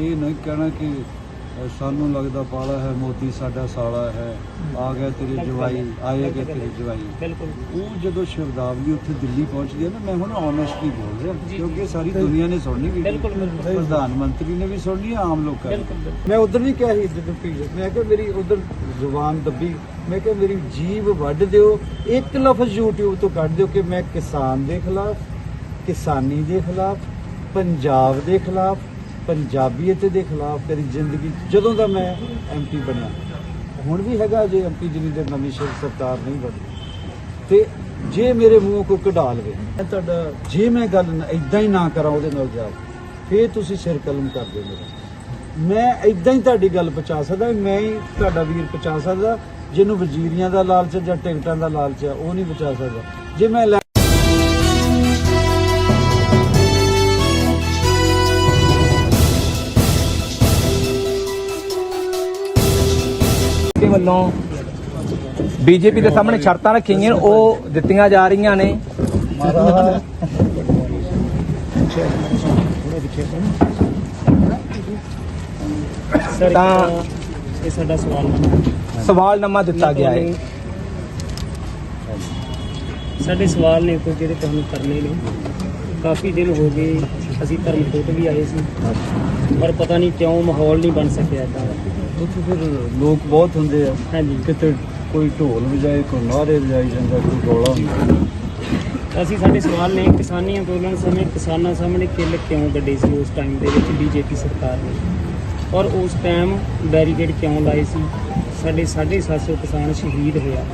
ਇਹ ਨਹੀਂ ਕਹਿਣਾ ਕਿ ਸਾਨੂੰ ਲੱਗਦਾ ਪਾਲਾ ਹੈ ਮੋਦੀ ਸਾਡਾ ਸਾਲਾ ਹੈ ਆ ਗਿਆ ਤੇਰੇ ਜਵਾਈ ਆਏਗਾ ਤੇਰੇ ਜਵਾਈ। ਬਿਲਕੁਲ। ਉਹ ਜਦੋਂ ਸ਼ਬਦਾਵਲੀ ਉੱਥੇ ਦਿੱਲੀ ਪਹੁੰਚਦੀ ਹੈ ਨਾ ਮੈਂ ਹੁਣ ਓਨੈਸਟਲੀ ਬੋਲ ਰਿਹਾ। ਕਿਉਂਕਿ ਸਾਰੀ ਦੁਨੀਆ ਨੇ ਸੁਣਨੀ ਵੀ। ਪ੍ਰਧਾਨ ਮੰਤਰੀ ਨੇ ਵੀ ਸੁਣਨੀ ਆਮ ਲੋਕਾਂ ਨੇ। ਮੈਂ ਉਧਰ ਵੀ ਕਿਹਾ ਸੀ ਜਦੋਂ ਪੀ ਮੈਂ ਕਿਹਾ ਮੇਰੀ ਉਧਰ ਜ਼ੁਬਾਨ ਦੱਬੀ। ਮੈਂ ਕਿਹਾ ਮੇਰੀ ਜੀਭ ਵੱਢ ਦਿਓ। ਇੱਕ ਲਫ਼ਜ਼ YouTube ਤੋਂ ਕੱਢ ਦਿਓ ਕਿ ਮੈਂ ਕਿਸਾਨ ਦੇ ਖਿਲਾਫ ਕਿਸਾਨੀ ਦੇ ਖਿਲਾਫ ਪੰਜਾਬ ਦੇ ਖਿਲਾਫ ਪੰਜਾਬੀਅਤ ਦੇ ਖਿਲਾਫ ਤੇਰੀ ਜ਼ਿੰਦਗੀ, ਜਦੋਂ ਦਾ ਮੈਂ ਐਮਪੀ ਬਣਿਆ। ਹੁਣ ਵੀ ਹੈਗਾ, ਜੇ ਐਮਪੀ ਜਿੰਨੀ ਦੇ ਨਵੀਂ ਸ਼ਰ ਸਰਕਾਰ ਨਹੀਂ ਬਣੀ ਤੇ ਜੇ ਮੇਰੇ ਮੂੰਹੋਂ ਕੋਈ ਕਢਾ ਲਵੇ ਤੁਹਾਡਾ ਜੇ ਮੈਂ ਗੱਲ ਇਦਾਂ ਹੀ ਨਾ ਕਰਾਂ ਉਹਦੇ ਨਾਲ ਜਾ ਫੇਰ ਤੁਸੀਂ ਸਿਰ ਕਲਮ ਕਰ ਦਿਓ ਮੇਰਾ। ਮੈਂ ਇਦਾਂ ਹੀ ਤੁਹਾਡੀ ਗੱਲ ਪਹੁੰਚਾ ਸਕਦਾ, ਮੈਂ ਹੀ ਤੁਹਾਡਾ ਵੀਰ ਪਹੁੰਚਾ ਸਕਦਾ, ਜਿਹਨੂੰ ਵਜ਼ੀਰੀਆਂ ਦਾ ਲਾਲਚ ਹੈ ਜਾਂ ਟਿਕਟਾਂ ਦਾ ਲਾਲਚ ਹੈ, ਉਹ ਨਹੀਂ ਪਹੁੰਚਾ ਸਕਦਾ। ਜੇ ਮੈਂ ਲੈ- ਵੱਲੋਂ ਬੀਜੇਪੀ ਦੇ ਸਾਹਮਣੇ ਸ਼ਰਤਾਂ ਰੱਖੀਆਂ ਗਈਆਂ ਉਹ ਦਿੱਤੀਆਂ ਜਾ ਰਹੀਆਂ ਨੇ। ਤਾਂ- ਇਹ ਸਾਡਾ ਸਵਾਲ ਹੈ ਸਵਾਲਨਾਮਾ ਦਿੱਤਾ ਗਿਆ ਹੈ। ਸਾਡੇ ਸਵਾਲ ਨੇ ਕੋਈ ਜਿਹੜੇ ਤੁਹਾਨੂੰ ਕਰਨੇ ਨੇ। ਕਾਫੀ ਦਿਨ ਹੋ ਗਏ, ਅਸੀਂ ਧਰਮਕੋਟ ਵੀ ਆਏ ਸੀ। ਪਰ ਪਤਾ ਨਹੀਂ ਕਿਉਂ ਮਾਹੌਲ ਨਹੀਂ ਬਣ ਸਕਿਆ ਤਾਂ ਉੱਥੇ ਫਿਰ ਲੋਕ ਬਹੁਤ ਹੁੰਦੇ ਆ। ਹਾਂਜੀ। ਕਿਤੇ ਕੋਈ ਢੋਲ ਵਜਾਏ ਕੋਈ ਨਾਰੇ ਵਜਾਈ ਜਾਂਦਾ ਕੋਈ ਰੌਲਾ ਹੁੰਦਾ। ਅਸੀਂ ਸਾਡੇ ਸਵਾਲ ਨੇ ਕਿਸਾਨੀ ਅੰਦੋਲਨ ਸਮੇਂ ਕਿਸਾਨਾਂ ਸਾਹਮਣੇ ਕਿੱਲ ਕਿਉਂ ਗੱਡੇ ਸੀ? ਉਸ ਟਾਈਮ ਦੇ ਵਿੱਚ ਬੀਜੇਪੀ ਸਰਕਾਰ ਨੇ। ਔਰ ਉਸ ਟਾਈਮ ਬੈਰੀਕੇਡ ਕਿਉਂ ਲਾਏ ਸੀ? ਸਾਡੇ 750 ਕਿਸਾਨ ਸ਼ਹੀਦ ਹੋਇਆ।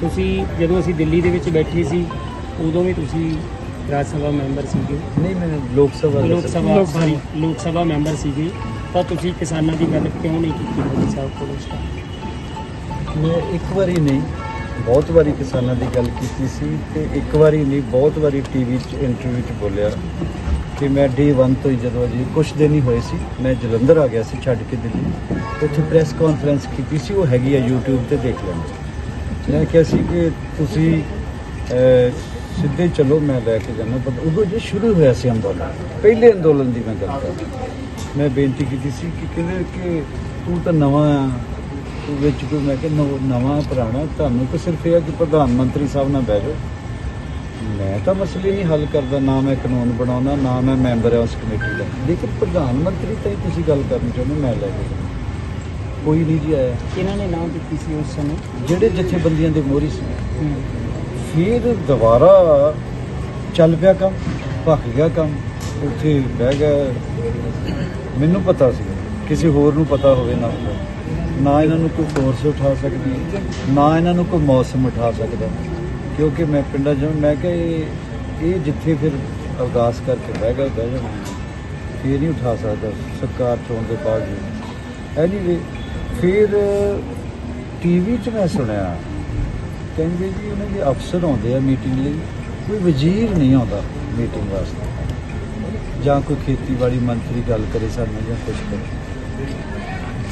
ਤੁਸੀਂ ਜਦੋਂ ਅਸੀਂ ਦਿੱਲੀ ਦੇ ਵਿੱਚ ਬੈਠੇ ਸੀ ਉਦੋਂ ਵੀ ਤੁਸੀਂ ਰਾਜ ਸਭਾ ਮੈਂਬਰ ਸੀਗੇ। ਨਹੀਂ ਮੈਂ ਲੋਕ ਸਭਾ ਲੋਕ ਸਭਾ ਲੋਕ ਸਭਾ ਮੈਂਬਰ ਸੀਗੇ। ਤਾਂ ਤੁਸੀਂ ਕਿਸਾਨਾਂ ਦੀ ਗੱਲ ਕਿਉਂ ਨਹੀਂ ਕੀਤੀ ਮੋਦੀ ਸਾਹਿਬ ਕੋਲ ਉਸ ਟਾਈਮ ਮੈਂ ਇੱਕ ਵਾਰੀ ਨਹੀਂ, ਬਹੁਤ ਵਾਰੀ ਕਿਸਾਨਾਂ ਦੀ ਗੱਲ ਕੀਤੀ ਸੀ ਤੇ ਇੱਕ ਵਾਰੀ ਨਹੀਂ, ਬਹੁਤ ਵਾਰੀ ਟੀਵੀ 'ਚ ਇੰਟਰਵਿਊ 'ਚ ਬੋਲਿਆ ਕਿ ਮੈਂ ਡੇ 1 ਤੋਂ ਹੀ ਜਦੋਂ ਅਜੇ ਕੁਝ ਦਿਨ ਹੀ ਹੋਏ ਸੀ, ਮੈਂ ਜਲੰਧਰ ਆ ਗਿਆ ਸੀ ਛੱਡ ਕੇ ਦਿੱਲੀ। ਉੱਥੇ ਪ੍ਰੈਸ ਕਾਨਫਰੰਸ ਕੀਤੀ ਸੀ, ਉਹ ਹੈਗੀ ਆ YouTube ਤੇ ਦੇਖ ਲੈਣਾ ਮੈਂ ਕਿਹਾ ਸੀ ਕਿ ਤੁਸੀਂ ਸਿੱਧੇ ਚਲੋ, ਮੈਂ ਲੈ ਕੇ ਜਾਣਾ ਪਰ ਉਦੋਂ ਜੇ ਸ਼ੁਰੂ ਹੋਇਆ ਸੀ ਅੰਦੋਲਨ, ਪਹਿਲੇ ਅੰਦੋਲਨ ਦੀ ਮੈਂ ਗੱਲ ਕਰ ਮੈਂ ਬੇਨਤੀ ਕੀਤੀ ਸੀ ਕਿ ਕਹਿੰਦੇ ਕਿ ਤੂੰ ਤਾਂ ਨਵਾਂ ਆ ਤੂੰ ਵਿੱਚ ਕੋਈ ਮੈਂ ਕਿ ਨਵਾਂ ਪੁਰਾਣਾ ਤੁਹਾਨੂੰ ਤਾਂ ਸਿਰਫ ਇਹ ਆ ਕਿ ਪ੍ਰਧਾਨ ਮੰਤਰੀ ਸਾਹਿਬ ਨਾਲ ਬਹਿ ਜਾਓ। ਮੈਂ ਤਾਂ ਮਸਲੇ ਨਹੀਂ ਹੱਲ ਕਰਦਾ ਨਾ ਮੈਂ ਕਾਨੂੰਨ ਬਣਾਉਣਾ ਨਾ ਮੈਂ ਮੈਂਬਰ ਹਾਂ ਉਸ ਕਮੇਟੀ ਦਾ। ਲੇਕਿਨ ਪ੍ਰਧਾਨ ਮੰਤਰੀ ਤਾਂ ਹੀ ਤੁਸੀਂ ਗੱਲ ਕਰਨੀ ਚਾਹੁੰਦੇ ਮੈਂ ਲੈ ਕੇ। ਕੋਈ ਨਹੀਂ ਜੀ ਆਇਆ। ਇਹਨਾਂ ਨੇ ਨਾਮ ਦਿੱਤੀ ਸੀ ਉਸ ਸਮੇਂ? ਜਿਹੜੇ ਜਥੇਬੰਦੀਆਂ ਦੇ ਮੋਹਰੀ ਸੀ। ਫਿਰ ਦੁਬਾਰਾ ਚੱਲ ਪਿਆ ਕੰਮ ਭੱਖ ਗਿਆ ਕੰਮ ਉੱਥੇ ਬਹਿ ਗਿਆ। ਮੈਨੂੰ ਪਤਾ ਸੀ, ਕਿਸੇ ਹੋਰ ਨੂੰ ਪਤਾ ਹੋਵੇ ਨਾ ਨਾ ਇਹਨਾਂ ਨੂੰ ਕੋਈ ਫੋਰਸ ਉਠਾ ਸਕਦੀ, ਨਾ ਇਹਨਾਂ ਨੂੰ ਕੋਈ ਮੌਸਮ ਉਠਾ ਸਕਦਾ। ਕਿਉਂਕਿ ਮੈਂ ਪਿੰਡਾਂ ਜਾਂ ਮੈਂ ਕਿਹਾ ਇਹ ਇਹ ਜਿੱਥੇ ਫਿਰ ਅਰਦਾਸ ਕਰਕੇ ਬਹਿ ਗਿਆ, ਬਹਿ ਜਾਣਾ। ਇਹ ਨਹੀਂ ਉਠਾ ਸਕਦਾ ਸਰਕਾਰ ਚੋਣ ਦੇ ਬਾਅਦ ਐਨੀਵੇ ਫਿਰ ਟੀਵੀ 'ਚ ਮੈਂ ਸੁਣਿਆ, ਕਹਿੰਦੇ ਜੀ ਉਹਨਾਂ ਦੇ ਅਫਸਰ ਆਉਂਦੇ ਆ ਮੀਟਿੰਗ ਲਈ। ਕੋਈ ਵਜ਼ੀਰ ਨਹੀਂ ਆਉਂਦਾ ਮੀਟਿੰਗ ਵਾਸਤੇ। ਜਾਂ ਕੋਈ ਖੇਤੀਬਾੜੀ ਮੰਤਰੀ ਗੱਲ ਕਰੇ ਸਾਡੇ ਨਾਲ ਜਾਂ ਕੁਝ ਕਰੇ।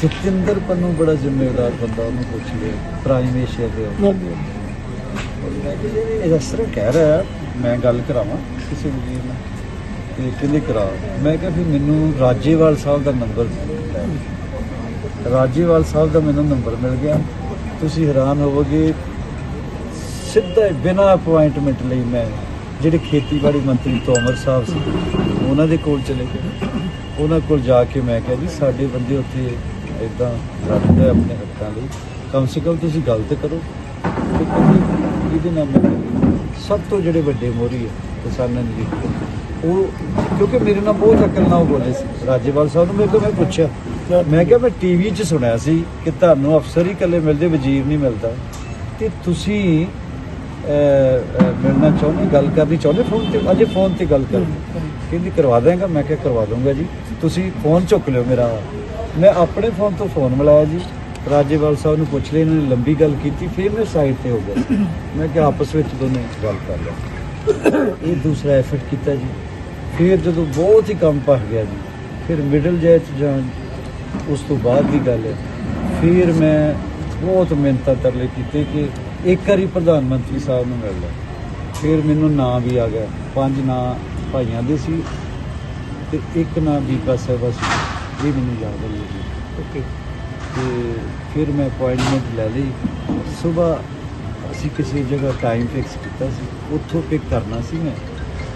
ਜਤਿੰਦਰ ਪੰਨੂ ਬੜਾ ਜ਼ਿੰਮੇਵਾਰ ਬੰਦਾ ਉਹਨੂੰ ਪੁੱਛ ਲਿਆ ਪ੍ਰਾਈਮ ਏਸ਼ੀਆ ਦੇ ਉਹ। ਮੈਂ ਕਿਹਾ ਰਿਹਾ ਮੈਂ ਗੱਲ ਕਰਾਵਾਂ ਕਿਸੇ ਵਜ਼ੀਰ ਨਾਲ ਤੇ ਕਿਹਦੇ ਕਰਾ। ਮੈਂ ਕਿਹਾ ਵੀ ਮੈਨੂੰ ਰਾਜੇਵਾਲ ਸਾਹਿਬ ਦਾ ਨੰਬਰ ਰਾਜੇਵਾਲ ਸਾਹਿਬ ਦਾ ਮੈਨੂੰ ਨੰਬਰ ਮਿਲ ਗਿਆ। ਤੁਸੀਂ ਹੈਰਾਨ ਹੋਵੋਗੇ ਸਿੱਧਾ ਬਿਨਾ ਅਪਾਇੰਟਮੈਂਟ ਲਈ ਮੈਂ ਜਿਹੜੇ ਖੇਤੀਬਾੜੀ ਮੰਤਰੀ ਤੋਮਰ ਸਾਹਿਬ ਸੀ, ਉਹਨਾਂ ਦੇ ਕੋਲ ਚਲੇ ਗਏ। ਉਹਨਾਂ ਕੋਲ ਜਾ ਕੇ ਮੈਂ ਕਿਹਾ ਜੀ, ਸਾਡੇ ਬੰਦੇ ਉੱਥੇ ਇਦਾਂ ਲੜਦੇ ਆਪਣੇ ਹੱਕਾਂ ਲਈ। ਕਮ ਸੇ ਕਮ ਤੁਸੀਂ ਗੱਲ ਤੇ ਕਰੋ। ਤੇ ਇਹਦੇ ਨਾਲ ਮੈਂ ਸਭ ਤੋਂ ਜਿਹੜੇ ਵੱਡੇ ਮੋਰੀ ਹੈ ਕਿਸਾਨਾਂ ਦੀ ਉਹ ਕਿਉਂਕਿ ਮੇਰੇ ਨਾਲ ਬਹੁਤ ਅਕਲ ਨਾਲ ਉਹ ਬੋਲੇ ਸੀ। ਰਾਜੇਵਾਲ ਸਾਹਿਬ ਨੂੰ ਮੇਰੇ ਕੋਲ ਮੈਂ ਪੁੱਛਿਆ। ਮੈਂ ਕਿਹਾ, ਮੈਂ ਟੀਵੀ 'ਚ ਸੁਣਿਆ ਸੀ ਕਿ ਤੁਹਾਨੂੰ ਅਫਸਰ ਹੀ ਇਕੱਲੇ ਮਿਲਦੇ, ਵਜ਼ੀਰ ਨਹੀਂ ਮਿਲਦਾ। ਤੇ ਤੁਸੀਂ ਮਿਲਣਾ ਚਾਹੁੰਦੇ ਗੱਲ ਕਰਨੀ ਚਾਹੁੰਦੇ ਫੋਨ ਤੇ ਅਜੇ ਫੋਨ ਤੇ ਗੱਲ ਕਰ। ਕਹਿੰਦੀ ਕਰਵਾ ਦੇਗਾ ਮੈਂ ਕਿਹਾ ਕਰਵਾ ਦੂੰਗਾ ਜੀ। ਤੁਸੀਂ ਫੋਨ ਚੁੱਕ ਲਿਓ ਮੇਰਾ। ਮੈਂ ਆਪਣੇ ਫੋਨ ਤੋਂ ਫੋਨ ਮਿਲਾਇਆ ਜੀ। ਰਾਜੇਵਾਲ ਸਾਹਿਬ ਨੂੰ ਪੁੱਛ ਲਿਆ ਇਹਨਾਂ ਨੇ ਲੰਬੀ ਗੱਲ ਕੀਤੀ ਫਿਰ ਮੈਂ ਸਾਈਡ ਤੇ ਹੋ ਗਿਆ। ਮੈਂ ਕਿਹਾ ਆਪਸ ਵਿੱਚ ਦੋਨੇ ਗੱਲ ਕਰ ਲਿਆ। ਇਹ ਦੂਸਰਾ ਐਫਰਟ ਕੀਤਾ ਜੀ। ਫਿਰ ਜਦੋਂ ਬਹੁਤ ਹੀ ਕੰਮ ਪਾ ਗਿਆ ਜੀ ਫਿਰ ਮਿਡਲ ਜੈ ਚ ਜਾਣ ਉਸ ਤੋਂ ਬਾਅਦ ਦੀ ਗੱਲ ਹੈ। ਫਿਰ ਮੈਂ ਬਹੁਤ ਮਿਹਨਤਾਂ ਤਰਲੇ ਕੀਤੇ ਕਿ ਇੱਕ ਵਾਰੀ ਪ੍ਰਧਾਨ ਮੰਤਰੀ ਸਾਹਿਬ ਨੂੰ ਮਿਲ ਲਿਆ। ਫਿਰ ਮੈਨੂੰ ਨਾਂ ਵੀ ਆ ਗਿਆ। ਪੰਜ ਨਾਂ ਭਾਈਆਂ ਦੇ ਸੀ ਤੇ ਇੱਕ ਨਾਂ ਬੀਬਾ ਸਾਹਿਬਾ ਸੀ। ਇਹ ਮੈਨੂੰ ਯਾਦ ਹੈ ਜੀ। ਓਕੇ। ਤੇ ਫਿਰ ਮੈਂ ਅਪਾਇੰਟਮੈਂਟ ਲੈ ਲਈ। ਸਵੇਰ ਅਸੀਂ ਕਿਸੇ ਜਗ੍ਹਾ ਟਾਈਮ ਫਿਕਸ ਕੀਤਾ ਸੀ। ਉੱਥੋਂ ਪਿਕ ਕਰਨਾ ਸੀ ਮੈਂ।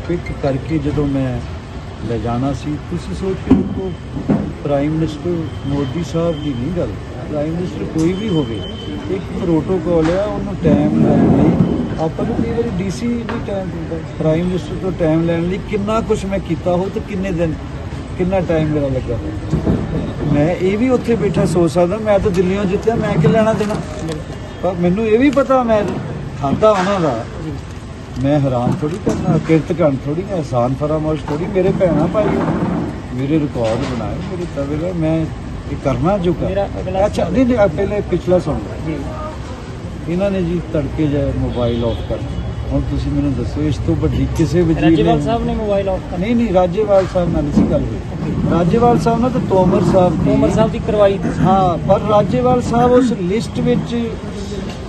ਪਿਕ ਕਰਕੇ ਜਦੋਂ ਮੈਂ ਲੈ ਜਾਣਾ ਸੀ ਤੁਸੀਂ ਸੋਚ ਕੇ ਦੇਖੋ ਪ੍ਰਾਈਮ ਮਿਨਿਸਟਰ ਮੋਦੀ ਸਾਹਿਬ ਦੀ ਨਹੀਂ ਗੱਲ। ਪ੍ਰਾਈਮ ਮਿਨਿਸਟਰ ਕੋਈ ਵੀ ਹੋਵੇ, ਇੱਕ ਪ੍ਰੋਟੋਕੋਲ ਆ, ਉਹਨੂੰ ਟਾਈਮ ਲੈਣ ਲਈ। ਆਪਾਂ ਨੂੰ ਕਈ ਵਾਰੀ ਡੀਸੀ ਵੀ ਟਾਈਮ ਦਿੰਦਾ। ਪ੍ਰਾਈਮ ਮਿਨਿਸਟਰ ਤੋਂ ਟਾਈਮ ਲੈਣ ਲਈ ਕਿੰਨਾ ਕੁਝ ਮੈਂ ਕੀਤਾ ਹੋ ਤੇ ਕਿੰਨੇ ਦਿਨ, ਕਿੰਨਾ ਟਾਈਮ ਮੇਰਾ ਲੱਗਾ ਮੈਂ ਇਹ ਵੀ ਉੱਥੇ ਬੈਠਾ ਸੋਚ ਸਕਦਾ, ਮੈਂ ਤਾਂ ਦਿੱਲੀੋਂ ਜਿੱਤਿਆ, ਮੈਂ ਕਿ ਲੈਣਾ ਦੇਣਾ? ਪਰ ਮੈਨੂੰ ਇਹ ਵੀ ਪਤਾ, ਮੈਂ ਖਾਂਦਾ ਉਹਨਾਂ ਦਾ। ਮੈਂ ਹੈਰਾਨ ਥੋੜੀ ਕਰਨਾ ਕਿਰਤ ਕਰਨ ਥੋੜੀ ਆਸਾਨ ਫਰਾਮੋਸ਼ ਥੋੜੀ ਮੇਰੇ ਭੈਣਾ ਭਾਈ ਮੇਰੇ ਰਿਕਾਰਡ ਬਣਾਏ, ਮੇਰੇ ਤਵੇਲਾ ਮੈਂ ਇਹ ਕਰਨਾ ਜੋ ਕਰ ਅੱਛਾ ਨਹੀਂ ਨਹੀਂ ਪਹਿਲੇ ਪਿਛਲਾ ਸੁਣ ਜੀ। ਇਹਨਾਂ ਨੇ ਜੀ ਤੜਕੇ ਜਾ ਮੋਬਾਈਲ ਆਫ ਕਰ ਹੁਣ ਤੁਸੀਂ ਮੈਨੂੰ ਦੱਸੋ ਇਸ ਤੋਂ ਵੱਡੀ ਕਿਸੇ ਵਜ਼ੀਰ ਰਾਜੇਵਾਲ ਸਾਹਿਬ ਨੇ ਮੋਬਾਈਲ ਆਫ ਕਰ ਨਹੀਂ ਨਹੀਂ ਰਾਜੇਵਾਲ ਸਾਹਿਬ ਨਾਲ ਨਹੀਂ ਗੱਲ ਹੋਈ। ਰਾਜੇਵਾਲ ਸਾਹਿਬ ਨਾਲ ਤਾਂ ਤੋਮਰ ਸਾਹਿਬ ਦੀ ਉਮਰ ਸਾਹਿਬ ਦੀ ਕਰਵਾਈ ਹਾਂ ਪਰ ਰਾਜੇਵਾਲ ਸਾਹਿਬ ਉਸ ਲਿਸਟ ਵਿੱਚ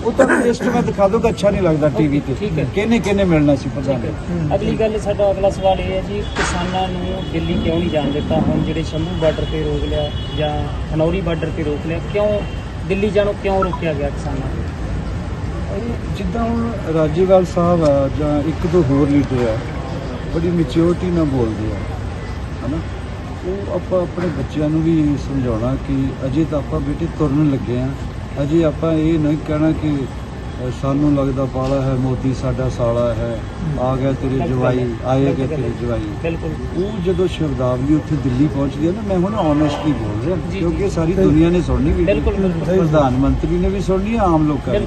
ਉਹ ਤਾਂ ਲਿਸਟ ਮੈਂ ਦਿਖਾ ਦੂੰਗਾ ਅੱਛਾ ਨਹੀਂ ਲੱਗਦਾ ਟੀਵੀ ਤੇ। ਠੀਕ ਹੈ। ਕਿਹਨੇ ਕਿਹਨੇ ਮਿਲਣਾ ਸੀ ਹੈ। ਨਹੀਂ। ਅਗਲੀ ਗੱਲ ਸਾਡਾ ਅਗਲਾ ਸਵਾਲ ਇਹ ਹੈ ਜੀ ਕਿਸਾਨਾਂ ਨੂੰ ਦਿੱਲੀ ਕਿਉਂ ਨਹੀਂ ਜਾਣ ਦਿੱਤਾ? ਹੁਣ ਜਿਹੜੇ ਸ਼ੰਭੂ ਬਾਰਡਰ ਤੇ ਰੋਕ ਲਿਆ ਜਾਂ ਖਨੌਰੀ ਬਾਰਡਰ ਤੇ ਰੋਕ ਲਿਆ ਕਿਉਂ ਦਿੱਲੀ ਜਾਣੋਂ ਕਿਉਂ ਰੋਕਿਆ ਗਿਆ ਕਿਸਾਨਾਂ ਨੂੰ? ਇਹ ਜਿੱਦਾਂ ਹੁਣ ਰਾਜੇਵਾਲ ਸਾਹਿਬ ਆ ਜਾਂ ਇੱਕ ਦੋ ਹੋਰ ਲੀਡਰ ਆ ਬੜੀ ਮੈਚਿਓਰਟੀ ਨਾਲ ਬੋਲਦੇ ਆ ਹਨਾ? ਉਹ ਆਪਾਂ ਆਪਣੇ ਬੱਚਿਆਂ ਨੂੰ ਵੀ ਸਮਝਾਉਣਾ ਕਿ ਅਜੇ ਤਾਂ ਆਪਾਂ ਬੇਟੇ ਤੁਰਨ ਲੱਗੇ ਆ। ਅਜੇ ਆਪਾਂ ਇਹ ਨਹੀਂ ਕਹਿਣਾ ਕਿ ਸਾਨੂੰ ਲੱਗਦਾ ਬਾਲਾ ਹੈ ਮੋਦੀ ਸਾਡਾ ਸਾਲਾ ਹੈ ਆ ਗਿਆ ਤੇਰੇ ਜਵਾਈ ਆਏਗਾ ਤੇਰੇ ਜਵਾਈ। ਉਹ ਜਦੋਂ ਸ਼ਬਦਾਵਲੀ ਉੱਥੇ ਦਿੱਲੀ ਪਹੁੰਚਦੀ ਹੈ ਨਾ ਮੈਂ ਹੁਣ ਓਨੈਸਟਲੀ ਬੋਲ ਰਿਹਾ ਕਿਉਂਕਿ। ਸਾਰੀ ਦੁਨੀਆ ਨੇ ਸੁਣਨੀ ਵੀ। ਪ੍ਰਧਾਨ ਮੰਤਰੀ ਨੇ ਵੀ ਸੁਣਨੀ ਹੈ ਆਮ ਲੋਕਾਂ ਨੇ।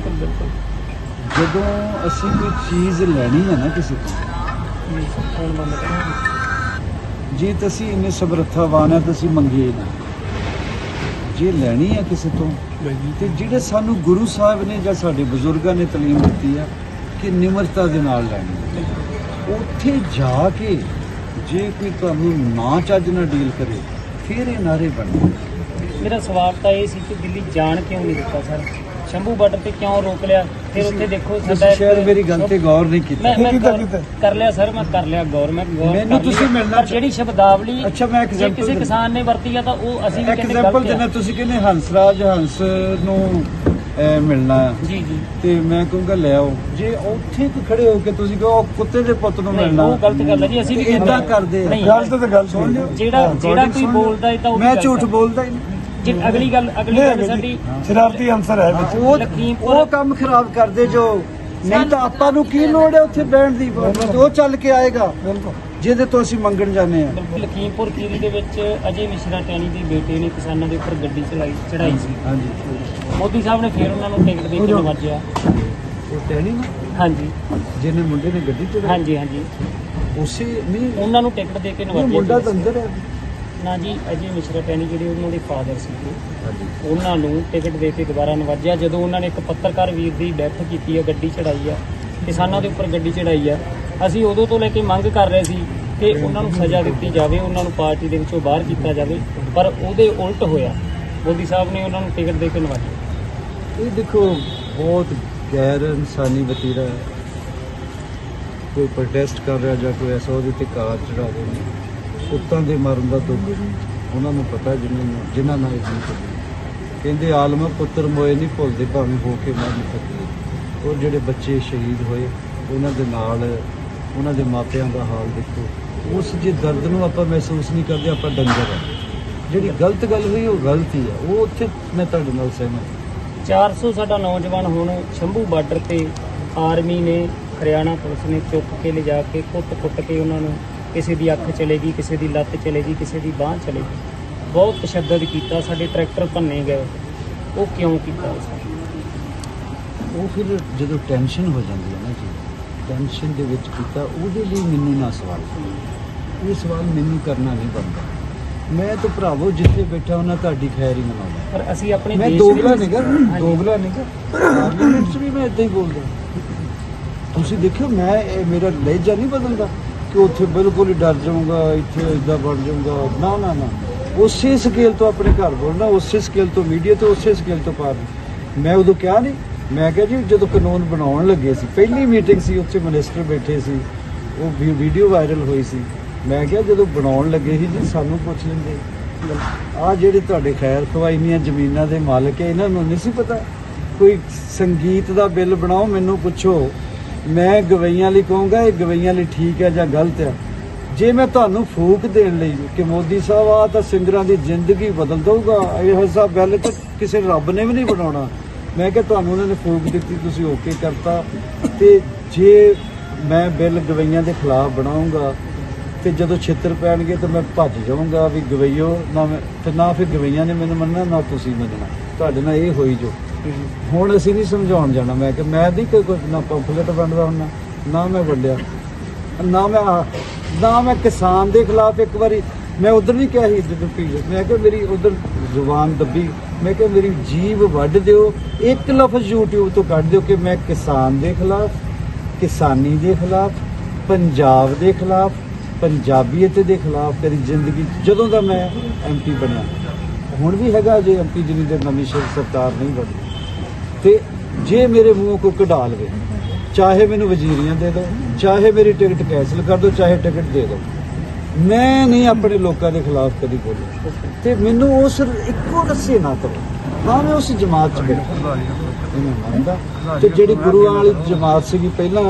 ਜਦੋਂ ਅਸੀਂ ਕੋਈ ਚੀਜ਼ ਲੈਣੀ ਹੈ ਨਾ ਕਿਸੇ ਤੋਂ ਜੀ ਤੁਸੀਂ ਇੰਨੇ ਸਮਰੱਥਾਵਾਨ ਆ ਤੁਸੀਂ ਮੰਗੀਏ ਨਾ। ਜੇ ਲੈਣੀ ਹੈ ਕਿਸੇ ਤੋਂ ਤੇ ਜਿਹੜੇ ਸਾਨੂੰ ਗੁਰੂ ਸਾਹਿਬ ਨੇ ਜਾਂ ਸਾਡੇ ਬਜ਼ੁਰਗਾਂ ਨੇ ਤਾਲੀਮ ਦਿੱਤੀ ਆ, ਕਿ ਨਿਮਰਤਾ ਦੇ ਨਾਲ ਲੈਣੀ। ਉੱਥੇ ਜਾ ਕੇ ਜੇ ਕੋਈ ਤੁਹਾਨੂੰ ਨਾ ਚੱਜ ਨਾਲ ਡੀਲ ਕਰੇ, ਫਿਰ ਇਹ ਨਾਰੇ ਬਣਦੇ ਮੇਰਾ ਸਵਾਲ ਤਾਂ ਇਹ ਸੀ ਕਿ ਦਿੱਲੀ ਜਾਣ ਕਿਉਂ ਨਹੀਂ ਦਿੱਤਾ, ਸਰ? ਸ਼ੰਭੂ ਬਾਰਡਰ ਤੇ ਕਿਉਂ ਰੋਕ ਲਿਆ? ਫਿਰ ਉੱਥੇ ਦੇਖੋ ਤੁਸੀਂ ਇੱਕ- ਸ਼ਾਇਦ ਮੇਰੀ ਗੱਲ ਤੇ ਗੌਰ ਨਹੀਂ ਕੀਤਾ। ਮੈਂ ਮੈਂ ਗੌਰ ਕਰ ਲਿਆ ਸਰ ਮੈਂ ਕਰ ਲਿਆ ਗੌਰ ਮੈਂ ਗੌਰ ਮੈਨੂੰ ਕਰ ਲਈ। ਤੁਸੀਂ ਮਿਲਣਾ ਪਰ ਜਿਹੜੀ ਸ਼ਬਦਾਵਲੀ ਅੱਛਾ, ਮੈਂ ਜੇ example ਕਿਸੇ ਦਿੰਦਾ। ਕਿਸਾਨ ਨੇ ਵਰਤੀ ਆ ਤਾਂ ਉਹ ਅਸੀਂ ਵੀ ਕਹਿੰਦੇ ਐਗਜ਼ਾਮਪਲ ਗਲਤ ਆ। ਤੁਸੀਂ ਕਹਿੰਦੇ ਹੰਸਰਾਜ ਹੰਸ ਨੂੰ ਅਹ, ਮਿਲਣਾ। ਆ ਜੀ ਜੀ। ਤੇ ਮੈਂ ਕਹੂੰਗਾ ਲੈ ਆਓ। ਜੇ ਉੱਥੇ ਕੋ ਖੜੇ ਹੋ ਕੇ ਤੁਸੀਂ ਕਹੋ ਉਹ ਕੁੱਤੇ ਦੇ ਪੁੱਤ ਨੂੰ ਨਹੀਂ, ਮਿਲਣਾ। ਉਹ ਗਲਤ ਗੱਲ ਹੈ ਜੀ, ਅਸੀਂ ਵੀ ਇਦਾਂ ਕਹਿੰਦੇ ਕਰਦੇ ਆ। ਨਹੀਂ। ਗਲਤ ਤੇ ਗੱਲ ਸੁਣ ਲਿਓ। ਜਿਹੜਾ- ਹਾਂ, ਜਿਹੜਾ recording ਕੋਈ ਸੁਣ ਲਿਓ। ਬੋਲਦਾ ਹੈ ਤਾਂ ਉਹ ਵੀ ਮੈਂ ਗਲਤ ਝੂਠ ਹੈ। ਬੋਲਦਾ ਹੀ ਨਹੀਂ। ਜੇ ਅਗਲੀ ਗੱਲ ਅਗਲੀ ਗੱਲ ਸਾਡੀ ਸ਼ਰਾਰਤੀ ਅੰਸਰ ਹੈ ਵਿੱਚ। ਉਹ ਲਖੀਮਪੁਰ- ਉਹ ਕੰਮ ਖਰਾਬ ਕਰਦੇ ਜੋ। ਨਹੀਂ ਤਾਂ ਆਪਾਂ ਨੂੰ ਕੀ ਲੋੜ ਹੈ ਉੱਥੇ ਬਹਿਣ ਦੀ? ਉਹ ਚੱਲ ਕੇ ਆਏਗਾ ਬਿਲਕੁਲ। ਜਿਹਦੇ ਤੋਂ ਅਸੀਂ ਮੰਗਣ ਜਾਂਦੇ ਆ ਬਿਲਕੁਲ। ਲਖੀਮਪੁਰ ਖੀਰੀ ਦੇ ਵਿੱਚ ਅਜੇ ਮਿਸ਼ਰਾ ਟੈਣੀ ਦੇ ਬੇਟੇ ਨੇ ਕਿਸਾਨਾਂ ਦੇ ਉੱਪਰ ਗੱਡੀ ਚਲਾਈ ਚੜਾਈ ਸੀ। ਹਾਂਜੀ। ਮੋਦੀ ਸਾਹਿਬ ਨੇ ਫਿਰ ਉਹਨਾਂ ਨੂੰ ਟਿਕਟ ਦੇ ਕੇ ਨਵਾਜਿਆ। ਉਹ ਟਹਿਣੀ ਨਾ? ਹਾਂਜੀ। ਜਿਹਨੇ ਮੁੰਡੇ ਨੇ ਗੱਡੀ ਚੜਾਈ ਹਾਂਜੀ ਹਾਂਜੀ। ਉਸੇ ਨਹੀਂ। ਉਹਨਾਂ ਨੂੰ ਟਿਕਟ ਦੇ ਕੇ ਇਹ ਨਵਾਜਿਆ ਮੁੰਡਾ। ਤਾਂ ਅੰਦਰ ਹੈ। ਨਾ ਜੀ ਅਜੇ ਮਿਸ਼ਰਾ ਟੈਣੀ ਜਿਹੜੇ ਉਹਨਾਂ ਦੇ ਫਾਦਰ ਸੀਗੇ। ਹਾਂਜੀ। ਉਹਨਾਂ ਨੂੰ ਟਿਕਟ ਦੇ ਕੇ ਦੁਬਾਰਾ ਨਵਾਜਿਆ। ਜਦੋਂ ਉਹਨਾਂ ਨੇ ਇੱਕ ਪੱਤਰਕਾਰ ਵੀਰ ਦੀ ਡੈਥ ਕੀਤੀ ਹੈ ਗੱਡੀ ਚੜਾਈ ਆ ਕਿਸਾਨਾਂ ਦੇ ਉੱਪਰ ਗੱਡੀ ਚੜਾਈ ਆ ਅਸੀਂ ਉਦੋਂ ਤੋਂ ਲੈ ਕੇ ਮੰਗ ਕਰ ਰਹੇ ਸੀ ਕਿ ਉਹਨਾਂ ਨੂੰ ਸਜ਼ਾ ਦਿੱਤੀ ਜਾਵੇ ਉਹਨਾਂ ਨੂੰ ਪਾਰਟੀ ਦੇ ਵਿੱਚੋਂ ਬਾਹਰ ਕੀਤਾ ਜਾਵੇ ਪਰ ਉਹਦੇ ਉਲਟ ਹੋਇਆ। ਮੋਦੀ ਸਾਹਿਬ ਨੇ ਉਹਨਾਂ ਨੂੰ ਟਿਕਟ ਦੇ ਕੇ ਨਵਾਜਿਆ। ਇਹ ਦੇਖੋ ਬਹੁਤ ਗੈਰ ਇਨਸਾਨੀ ਵਤੀਰਾ ਕੋਈ ਪ੍ਰੋਟੈਸਟ ਕਰ ਰਿਹਾ ਜਾਂ ਕੋਈ ਐਸਾ ਉਹਦੇ ਤੇ ਕਾਰ ਚੜਾ ਦੇਣੀ ਪੁੱਤਾਂ ਦੇ ਮਰਨ ਦਾ ਦੁੱਖ ਉਹਨਾਂ ਨੂੰ ਪਤਾ ਜਿਨ੍ਹਾਂ ਨੂੰ ਜਿਨ੍ਹਾਂ ਨਾਲ ਇਹ ਨਹੀਂ ਕਹਿੰਦੇ ਆਲਮ ਪੁੱਤਰ ਮੋਏ ਨਹੀਂ ਭੁੱਲਦੇ, ਭਾਵੇਂ ਹੋ ਕੇ ਮਰ ਨਹੀਂ ਸਕਦੇ ਉਹ ਜਿਹੜੇ ਬੱਚੇ ਸ਼ਹੀਦ ਹੋਏ, ਉਹਨਾਂ ਦੇ ਨਾਲ, ਉਹਨਾਂ ਦੇ ਮਾਪਿਆਂ ਦਾ ਹਾਲ ਦੇਖੋ। ਉਸ ਜੇ ਦਰਦ ਨੂੰ ਆਪਾਂ ਮਹਿਸੂਸ ਨਹੀਂ ਕਰਦੇ, ਆਪਾਂ ਡੰਗਰ ਆ। ਜਿਹੜੀ ਗਲਤ ਗੱਲ ਹੋਈ, ਉਹ ਗਲਤ ਹੀ ਆ। ਉਹ ਉੱਥੇ ਮੈਂ ਤੁਹਾਡੇ ਨਾਲ ਸਹਿਮਤ 400 ਸਾਡਾ ਨੌਜਵਾਨ ਹੁਣ ਸ਼ੰਭੂ ਬਾਰਡਰ ਤੇ ਆਰਮੀ ਨੇ ਹਰਿਆਣਾ ਪੁਲਿਸ ਨੇ ਚੁੱਕ ਕੇ ਲਿਜਾ ਕੇ, ਕੁੱਟ-ਕੁੱਟ ਕੇ ਉਹਨਾਂ ਨੂੰ ਕਿਸੇ ਦੀ ਅੱਖ ਚਲੇਗੀ ਕਿਸੇ ਦੀ ਲੱਤ ਚਲੇਗੀ ਕਿਸੇ ਦੀ ਬਾਹ ਚਲੇਗੀ। ਬਹੁਤ ਤਸ਼ੱਦਦ ਕੀਤਾ ਸਾਡੇ ਟਰੈਕਟਰ ਭੰਨੇ ਗਏ। ਉਹ ਕਿਉਂ ਕੀਤਾ? ਉਸ? ਉਹ ਫਿਰ ਜਦੋਂ ਟੈਨਸ਼ਨ ਹੋ ਜਾਂਦੀ ਹੈ ਨਾ ਜੀ ਟੈਨਸ਼ਨ ਦੇ ਵਿੱਚ ਕੀਤਾ ਉਹਦੇ ਲਈ ਮੈਨੂੰ ਨਾ ਸਵਾਲ ਕਰੋ। ਇਹ ਸਵਾਲ ਮੈਨੂੰ ਕਰਨਾ ਨਹੀਂ ਬਣਦਾ। ਮੈਂ ਤਾਂ ਭਰਾਵੋ ਜਿੱਥੇ ਬੈਠਾ ਉਹਨਾਂ ਤੁਹਾਡੀ ਖੈਰ ਹੀ ਮਨਾਉਂਦਾ। ਪਰ ਅਸੀਂ ਆਪਣੇ ਮੈਂ ਦੇਸ਼ ਦੋਗਲਾ ਨਹੀਂਗਾ ਹਾਂਜੀ। ਦੋਗਲਾ ਨਹੀਂਗਾ ਪਾਰਲੀਮੈਂਟ 'ਚ ਵੀ ਮੈਂ ਇਦਾਂ ਹੀ ਬੋਲਦਾ। ਤੁਸੀਂ ਦੇਖਿਓ ਮੈਂ ਇਹ ਮੇਰਾ ਲਹਿਜਾ ਨਹੀਂ ਬਦਲਦਾ। ਕਿ ਉੱਥੇ ਬਿਲਕੁਲ ਹੀ ਡਰ ਜਾਊਂਗਾ, ਇੱਥੇ ਇਦਾਂ ਬਣ ਜਾਊਗਾ। ਨਾ ਨਾ ਨਾ। ਉਸੇ ਸਕੇਲ ਤੋਂ ਆਪਣੇ ਘਰ ਬੋਲਣਾ, ਉਸੇ ਸਕੇਲ ਤੋਂ ਮੀਡੀਆ ਤੇ ਉਸੇ ਸਕੇਲ ਤੋਂ ਪਾਰ ਮੈਂ ਉਦੋਂ ਕਿਹਾ ਨਹੀਂ ਮੈਂ ਕਿਹਾ ਜੀ, ਜਦੋਂ ਕਾਨੂੰਨ ਬਣਾਉਣ ਲੱਗੇ ਸੀ, ਪਹਿਲੀ ਮੀਟਿੰਗ ਸੀ, ਉੱਥੇ ਮਿਨਿਸਟਰ ਬੈਠੇ ਸੀ, ਉਹ ਵੀਡੀਓ ਵਾਇਰਲ ਹੋਈ ਸੀ। ਮੈਂ ਕਿਹਾ ਜਦੋਂ ਬਣਾਉਣ ਲੱਗੇ ਸੀ ਜੀ, ਸਾਨੂੰ ਪੁੱਛ ਲੈਂਦੇ। ਆ ਜਿਹੜੇ ਤੁਹਾਡੇ ਖੈਰ ਖਵਾਈਨੀਆਂ ਜ਼ਮੀਨਾਂ ਦੇ ਮਾਲਕ ਹੈ, ਇਹਨਾਂ ਨੂੰ ਨਹੀਂ ਸੀ ਪਤਾ। ਕੋਈ ਸੰਗੀਤ ਦਾ ਬਿੱਲ ਬਣਾਓ, ਮੈਨੂੰ ਪੁੱਛੋ। ਮੈਂ ਗਵਈਆਂ ਲਈ ਕਹੂੰਗਾ, ਇਹ ਗਵਈਆਂ ਲਈ ਠੀਕ ਹੈ ਜਾਂ ਗਲਤ ਹੈ? ਜੇ ਮੈਂ ਤੁਹਾਨੂੰ ਫੂਕ ਦੇਣ ਲਈ ਕਿ ਮੋਦੀ ਸਾਹਿਬ ਆ, ਤਾਂ ਸਿੰਗਰਾਂ ਦੀ ਜ਼ਿੰਦਗੀ ਬਦਲ ਦਊਗਾ। ਇਹੋ ਸਭ ਬਿੱਲ ਤਾਂ ਕਿਸੇ ਰੱਬ ਨੇ ਵੀ ਨਹੀਂ ਬਣਾਉਣਾ। ਮੈਂ ਕਿਹਾ ਤੁਹਾਨੂੰ ਉਹਨਾਂ ਨੇ ਫੂਕ ਦਿੱਤੀ, ਤੁਸੀਂ ਓਕੇ ਕਰਤਾ। ਤੇ ਜੇ ਮੈਂ ਬਿੱਲ ਗਵਈਆਂ ਦੇ ਖਿਲਾਫ ਬਣਾਉਂਗਾ, ਤੇ ਜਦੋਂ ਛਿੱਤਰ ਪੈਣਗੇ, ਤਾਂ ਮੈਂ ਭੱਜ ਜਾਊਂਗਾ ਵੀ ਗਵਈਓ, ਨਾ ਮੈਂ ਤੇ ਨਾ ਫਿਰ ਗਵਈਆਂ ਨੇ ਮੈਨੂੰ ਮੰਨਣਾ, ਨਾ ਤੁਸੀਂ ਮੰਨਣਾ। ਤੁਹਾਡੇ ਨਾਲ ਇਹ ਹੋਈ ਜੋ। ਹੁਣ ਅਸੀਂ ਨਹੀਂ ਸਮਝਾਉਣ ਜਾਣਾ। ਮੈਂ ਕਿ ਮੈਂ ਨਹੀਂ ਕੋਈ ਨਾ ਪੰਫਲੇਟ ਵੰਡਦਾ ਹੁੰਦਾ, ਨਾ ਮੈਂ ਵੰਡਿਆ। ਨਾ ਮੈਂ ਨਾ ਮੈਂ ਕਿਸਾਨ ਦੇ ਖਿਲਾਫ ਇੱਕ ਵਾਰੀ ਮੈਂ ਉਧਰ ਨਹੀਂ ਕਿਹਾ ਸੀ ਜਦੋਂ ਮੈਂ ਕਿਹਾ, ਮੇਰੀ ਉਧਰ ਜ਼ੁਬਾਨ ਦੱਬੀ। ਮੈਂ ਕਿਹਾ, ਮੇਰੀ ਜੀਭ ਵੱਢ ਦਿਓ। ਇੱਕ ਲਫ਼ਜ਼ YouTube ਤੋਂ ਕੱਢ ਦਿਓ ਕਿ ਮੈਂ ਕਿਸਾਨ ਦੇ ਖਿਲਾਫ, ਕਿਸਾਨੀ ਦੇ ਖਿਲਾਫ, ਪੰਜਾਬ ਦੇ ਖਿਲਾਫ, ਪੰਜਾਬੀਅਤ ਦੇ ਖਿਲਾਫ ਤੇਰੀ ਜ਼ਿੰਦਗੀ ਜਦੋਂ ਦਾ ਮੈਂ ਐਮਪੀ ਬਣਿਆ। ਹੁਣ ਵੀ ਹੈਗਾ ਜੇ ਐਮਪੀ ਜਿਹੜੀ ਦੇ ਨਵੀਂ ਸ਼ਰ- ਸਰਕਾਰ ਨਹੀਂ ਬਣੀ ਤੇ ਜੇ ਮੇਰੇ ਮੂੰਹ ਕੋਈ ਕਢਾ ਲਵੇ, ਚਾਹੇ ਮੈਨੂੰ ਵਜ਼ੀਰੀਆਂ ਦੇ ਦਿਓ, ਚਾਹੇ ਮੇਰੀ ਟਿਕਟ ਕੈਨਸਲ ਕਰ ਦਿਓ, ਚਾਹੇ ਟਿਕਟ ਦੇ ਦਿਓ, ਮੈਂ ਨਹੀਂ ਆਪਣੇ ਲੋਕਾਂ ਦੇ ਖਿਲਾਫ ਕਦੀ ਬੋਲਿਆ ਤੇ ਮੈਨੂੰ ਉਸ ਇੱਕੋ ਰੱਸੇ ਨਾ ਕਰੋ ਹਾਂ ਮੈਂ ਉਸ ਜਮਾਤ 'ਚ ਬੈਠਾ। ਮੰਨਦਾ। ਤੇ ਜਿਹੜੀ ਗੁਰੂਆਂ ਵਾਲੀ ਜਮਾਤ ਸੀਗੀ ਪਹਿਲਾਂ,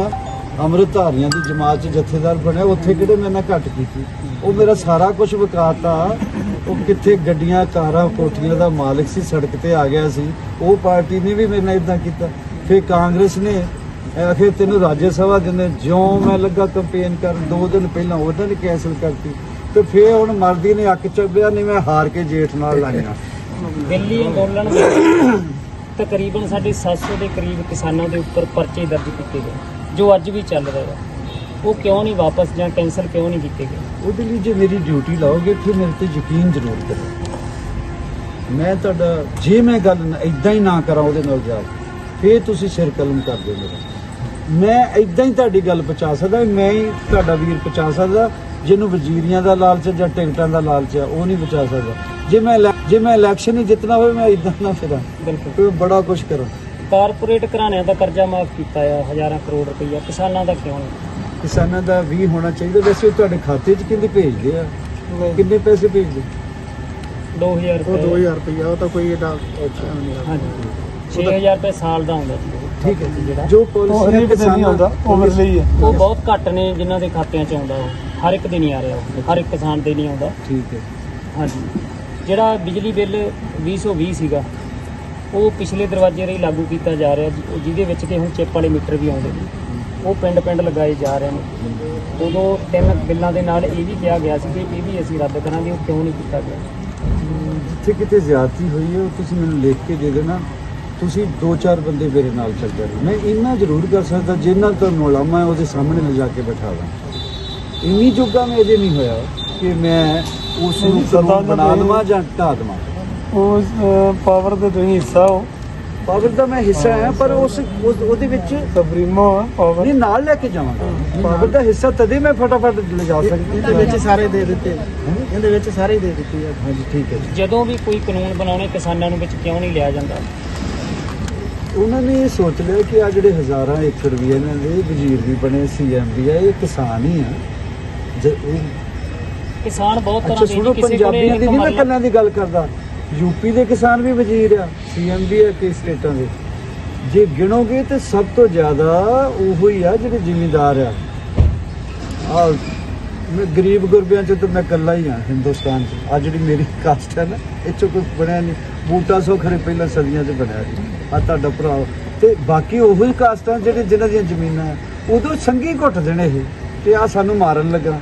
ਅੰਮ੍ਰਿਤਧਾਰੀਆਂ ਦੀ ਜਮਾਤ 'ਚ ਜਥੇਦਾਰ ਬਣਿਆ, ਉੱਥੇ ਕਿਹੜੇ ਮੈਂ ਨਾ ਘੱਟ ਕੀਤੀ। ਉਹ ਮੇਰਾ ਸਾਰਾ ਕੁਝ ਵਿਕਾਤਾ। ਉਹ ਕਿੱਥੇ ਗੱਡੀਆਂ, ਕਾਰਾਂ, ਕੋਠੀਆਂ ਦਾ ਮਾਲਕ ਸੀ, ਸੜਕ ਤੇ ਆ ਗਿਆ ਸੀ। ਉਹ ਪਾਰਟੀ ਨੇ ਵੀ ਮੇਰੇ ਨਾਲ ਇਦਾਂ ਕੀਤਾ। ਫਿਰ ਕਾਂਗਰਸ ਨੇ ਆਖੇ ਤੈਨੂੰ ਰਾਜ ਸਭਾ ਦਿੰਦੇ ਜਿਉਂ ਮੈਂ ਲੱਗਾ ਕੰਪੇਨ ਕਰਨ, ਦੋ ਦਿਨ ਪਹਿਲਾਂ ਉਹਨਾਂ ਨੇ ਕੈਂਸਲ ਕਰਤੀ। ਤੇ ਫਿਰ ਹੁਣ ਮਰਦੀ ਨੇ ਅੱਕ ਚੱਬਿਆ, ਨਹੀਂ ਮੈਂ ਹਾਰ ਕੇ ਜੇਠ ਨਾਲ ਲਾਈਆਂ ਦਿੱਲੀ ਅੰਦੋਲਨ ਵਿੱਚ ਤਕਰੀਬਨ ਸਾਡੇ 700 ਦੇ ਕਰੀਬ ਕਿਸਾਨਾਂ ਦੇ ਉੱਪਰ ਪਰਚੇ ਦਰਜ ਕੀਤੇ ਗਏ, ਜੋ ਅੱਜ ਵੀ ਚੱਲ ਰਿਹਾ ਹੈ ਉਹ ਕਿਉਂ ਨਹੀਂ ਵਾਪਸ ਜਾਂ ਕੈਂਸਲ ਕਿਉਂ ਨਹੀਂ ਕੀਤੇ ਗਏ? ਉਹਦੇ ਲਈ ਜੇ ਮੇਰੀ ਡਿਊਟੀ ਲਾਓਗੇ ਫਿਰ ਮੇਰੇ ਤੇ ਯਕੀਨ ਜ਼ਰੂਰ ਕਰੋ। ਮੈਂ ਤੁਹਾਡਾ ਜੇ ਮੈਂ ਗੱਲ ਇਦਾਂ ਹੀ ਨਾ ਕਰਾਂ ਉਹਦੇ ਨਾਲ ਜਾ ਕੇ, ਫਿਰ ਤੁਸੀਂ ਸਿਰ ਕਲਮ ਕਰ ਦਿਓ ਮੇਰਾ। ਮੈਂ ਇਦਾਂ ਹੀ ਤੁਹਾਡੀ ਗੱਲ ਪਹੁੰਚਾ ਸਕਦਾ ਮੈਂ ਹੀ ਤੁਹਾਡਾ ਵੀਰ ਪਹੁੰਚਾ ਸਕਦਾ ਜਿਹਨੂੰ ਵਜ਼ੀਰੀਆਂ ਦਾ ਲਾਲਚ ਹੈ ਜਾਂ ਟਿਕਟਾਂ ਦਾ ਲਾਲਚ ਹੈ ਉਹ ਨਹੀਂ ਪਹੁੰਚਾ ਸਕਦਾ। ਜੇ ਮੈਂ ਇਲੈ- ਜੇ ਮੈਂ ਇਲੈਕਸ਼ਨ ਹੀ ਜਿੱਤਣਾ ਹੋਵੇ ਮੈਂ ਇਦਾਂ ਨਾ ਫਿਰਾਂ। ਬਿਲਕੁਲ। ਫਿਰ ਬੜਾ ਕੁਝ ਕਰਾਂ। ਕਾਰਪੋਰੇਟ ਘਰਾਣਿਆਂ ਦਾ ਕਰਜ਼ਾ ਮਾਫ ਕੀਤਾ ਆ ਹਜ਼ਾਰਾਂ ਕਰੋੜ ਰੁਪਈਆ ਕਿਸਾਨਾਂ ਦਾ ਕਿਉਂ ਨਹੀਂ? ਕਿਸਾਨਾਂ ਦਾ ਵੀ ਹੋਣਾ ਚਾਹੀਦਾ। ਵੈਸੇ ਉਹ ਤੁਹਾਡੇ ਖਾਤੇ 'ਚ ਕਿੰਨੇ ਭੇਜਦੇ ਆ? ਕਿੰਨੇ ਪੈਸੇ ਭੇਜਦੇ? 2000 ਉਹ ਰੁਪਏ। 2000 ਰੁਪਇਆ ਉਹ ਤਾਂ ਕੋਈ ਨਹੀਂ ਆ। ਹਾਂਜੀ। 6000 ਰੁਪਏ ਸਾਲ ਦਾ ਆਉਂਦਾ ਜੀ। ਠੀਕ ਹੈ। ਜਿਹੜਾ ਜੋ ਉਹ ਪਾਲਿਸੀ ਹਰੇਕ ਦੇ ਨਹੀਂ ਆਉਂਦਾ ਲਈ ਹੈ। ਉਹ ਬਹੁਤ ਘੱਟ ਨੇ ਜਿਨ੍ਹਾਂ ਦੇ ਖਾਤਿਆਂ 'ਚ ਆਉਂਦਾ ਉਹ। ਹਰ ਇੱਕ ਦੇ ਨਹੀਂ ਆ ਰਿਹਾ ਉਹ। ਹਰ ਇੱਕ ਕਿਸਾਨ ਦੇ ਨਹੀਂ ਆਉਂਦਾ। ਠੀਕ ਹੈ। ਹਾਂਜੀ। ਜਿਹੜਾ ਬਿਜਲੀ ਬਿੱਲ 2020 ਸੀਗਾ ਉਹ ਪਿਛਲੇ ਦਰਵਾਜ਼ੇ ਰਾਹੀਂ ਲਾਗੂ ਕੀਤਾ ਜਾ ਰਿਹਾ ਜੀ- ਜਿਹਦੇ ਵਿੱਚ ਕਿ ਹੁਣ ਚਿੱਪ ਵਾਲੇ ਮੀਟਰ ਵੀ ਆਉਂਦੇ ਨੇ। ਉਹ ਪਿੰਡ ਪਿੰਡ ਲਗਾਏ ਜਾ ਰਹੇ ਨੇ। ਉਦੋਂ ਤਿੰਨ ਬਿੱਲਾਂ ਦੇ ਨਾਲ ਇਹ ਵੀ ਕਿਹਾ ਗਿਆ ਸੀ ਕਿ ਇਹ ਵੀ ਅਸੀਂ ਰੱਦ ਕਰਾਂਗੇ ਉਹ ਕਿਉਂ ਨਹੀਂ ਕੀਤਾ ਗਿਆ? ਜਿੱਥੇ ਕਿਤੇ ਜ਼ਿਆਦਤੀ ਹੋਈ ਹੈ ਉਹ ਤੁਸੀਂ ਮੈਨੂੰ ਲਿਖ ਕੇ ਦੇ ਦੇਣਾ। ਤੁਸੀਂ ਦੋ ਚਾਰ ਬੰਦੇ ਮੇਰੇ ਨਾਲ ਚੱਲ ਜਾਣਾ ਮੈਂ ਇੰਨਾ ਜ਼ਰੂਰ ਕਰ ਸਕਦਾ ਜਿੰਨਾ ਤੁਹਾਨੂੰ ਉਲਾਮਾ ਹੈ ਉਹਦੇ ਸਾਹਮਣੇ ਲਿਜਾ ਕੇ ਬਿਠਾ ਦਾਂ। ਇੰਨੀ ਜੋਗਾ ਮੈਂ ਅਜੇ ਨਹੀਂ ਹੋਇਆ ਕਿ ਮੈਂ ਉਸ ਨੂੰ ਬਣਾ ਦੇਵਾਂ ਜਾਂ ਢਾ ਦੇਵਾਂ। ਉਹ ਪਾਵਰ ਦੇ ਤੁਸੀਂ ਹਿੱਸਾ ਹੋ। ਪਾਵਰ ਦਾ ਮੈਂ ਹਿੱਸਾ ਹਾਂ ਪਰ ਉਸ ਉਸ- ਉਹਦੇ ਵਿੱਚ ਸੁਪਰੀਮੋ ਆ ਪਾਵਰ ਨਹੀਂ ਨਾਲ ਲੈ ਕੇ ਜਾਵਾਂਗਾ। ਪਾਵਰ ਦਾ ਹਿੱਸਾ ਤਦੇ ਮੈਂ ਫਟਾਫਟ ਲਿਜਾ ਸਕਦਾ। ਇਹਦੇ ਵਿੱਚ ਸਾਰੇ ਦੇ ਦਿੱਤੇ। ਇਹਦੇ ਵਿੱਚ ਸਾਰੇ ਦੇ ਦਿੱਤੇ ਆ। ਹਾਂਜੀ ਠੀਕ ਹੈ ਜੀ। ਜਦੋਂ ਵੀ ਕੋਈ ਕਾਨੂੰਨ ਬਣਾਉਣੇ ਕਿਸਾਨਾਂ ਨੂੰ ਵਿੱਚ ਕਿਉਂ ਨਹੀਂ ਲਿਆ ਜਾਂਦਾ? ਉਹਨਾਂ ਨੇ ਇਹ ਸੋਚ ਲਿਆ ਕਿ ਆ ਜਿਹੜੇ ਹਜ਼ਾਰਾਂ ਏਕੜ ਵੀ ਇਹਨਾਂ ਦੇ ਵਜ਼ੀਰ ਵੀ ਬਣੇ ਸੀਐਮ ਵੀ ਆ ਇਹ ਕਿਸਾਨ ਹੀ ਆ। ਜ- ਇਹ- ਕਿਸਾਨ ਬਹੁਤ ਅੱਛਾ ਤਰ੍ਹਾਂ ਦੇ ਸੁਣੋ ਜੀ, ਕਿਸੇ ਪੰਜਾਬੀਆਂ ਦੀ ਨਹੀਂ ਮੈਂ ਕੱਲਾਂ ਦੀ ਗੱਲ ਕਰਦਾ। ਯੂਪੀ ਦੇ ਕਿਸਾਨ ਵੀ ਵਜ਼ੀਰ ਆ ਸੀਐਮ ਵੀ ਆ ਕਈ ਸਟੇਟਾਂ ਦੇ। ਜੇ ਗਿਣੋਗੇ ਤੇ ਸਭ ਤੋਂ ਜ਼ਿਆਦਾ ਉਹੋ ਹੀ ਆ ਜਿਹੜੇ ਜ਼ਿਮੀਂਦਾਰ ਆ। ਆ ਮੈਂ ਗਰੀਬ ਗੁਰਬਿਆਂ ਚ ਤਾਂ ਮੈਂ ਇਕੱਲਾ ਹੀ ਆ ਹਿੰਦੁਸਤਾਨ ਚ। ਆ ਜਿਹੜੀ ਮੇਰੀ ਕਾਸਟ ਹੈ ਨਾ ਇਹ ਚੋਂ ਕੋਈ ਬਣਿਆ ਨਹੀਂ। ਬੂਟਾ ਸੋ ਖਰੇ ਪਹਿਲਾਂ ਸਦੀਆਂ ਚ ਬਣਿਆ ਸੀ। ਆ ਤੁਹਾਡਾ ਭਰਾ। ਤੇ ਬਾਕੀ ਉਹੋ ਹੀ ਕਾਸਟਾਂ ਜਿਹੜੇ ਜਿਨ੍ਹਾਂ ਦੀਆਂ ਜ਼ਮੀਨਾਂ ਆ, ਉਦੋਂ ਸੰਗੀ ਘੁੱਟ ਦੇਣੇ ਇਹ ਤੇ ਆ ਸਾਨੂੰ ਮਾਰਨ ਲੱਗਾ।